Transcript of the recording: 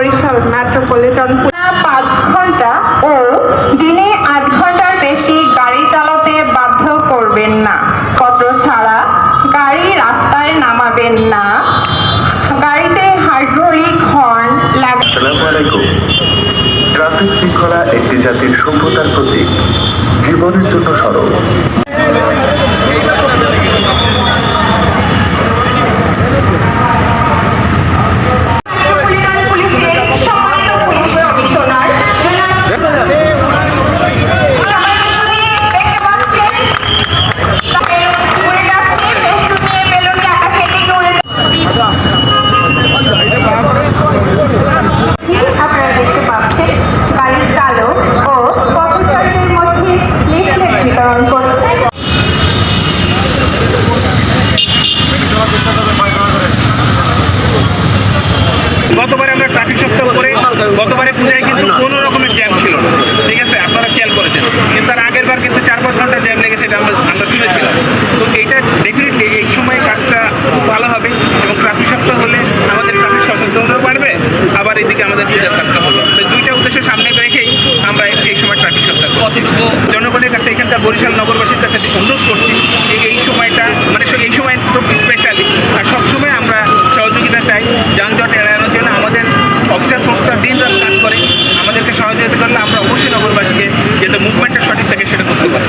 Barishal metropolitan পাঁচ ঘণ্টা ও দিনে আট ঘণ্টার বেশি গাড়ি চালাতে বাধ্য করবেন না। পত্র ছাড়া গাড়ি রাস্তায় নামাবেন না। গাড়িতে হাইড্রোলিক হর্ন লাগা আসসালামু ট্রাফিক শৃঙ্খলা একটি জাতির সভ্যতার প্রতীক। জীবনের জন্য সরল। গতবারে আমরা ট্রাফিক সপ্তাহ করে গতবারে পূজায় কিন্তু কোনো রকমের জ্যাম ছিল না। ঠিক আছে? আপনারা খেয়াল করেছেন। কিন্তু তার আগের বার কিন্তু চার পাঁচ ঘণ্টা জ্যাম লেগেছে এটা আমরা আমরা শুনেছিলাম। তো এইটা ডেফিনেটলি এই সময় কাজটা খুব ভালো হবে এবং ট্রাফিক সপ্তাহ হলে আমাদের ট্রাফিক সচেতনতাও বাড়বে আবার এদিকে আমাদের পূজার কাজটা হবে। তো দুইটা উদ্দেশ্য সামনে রেখেই আমরা এই সময় ট্রাফিক সপ্তাহ। জনগণের কাছে এখানকার বরিশাল নগরবাসীর কাছে অবশ্যই নগরবাসীকে যাতে মুভমেন্ট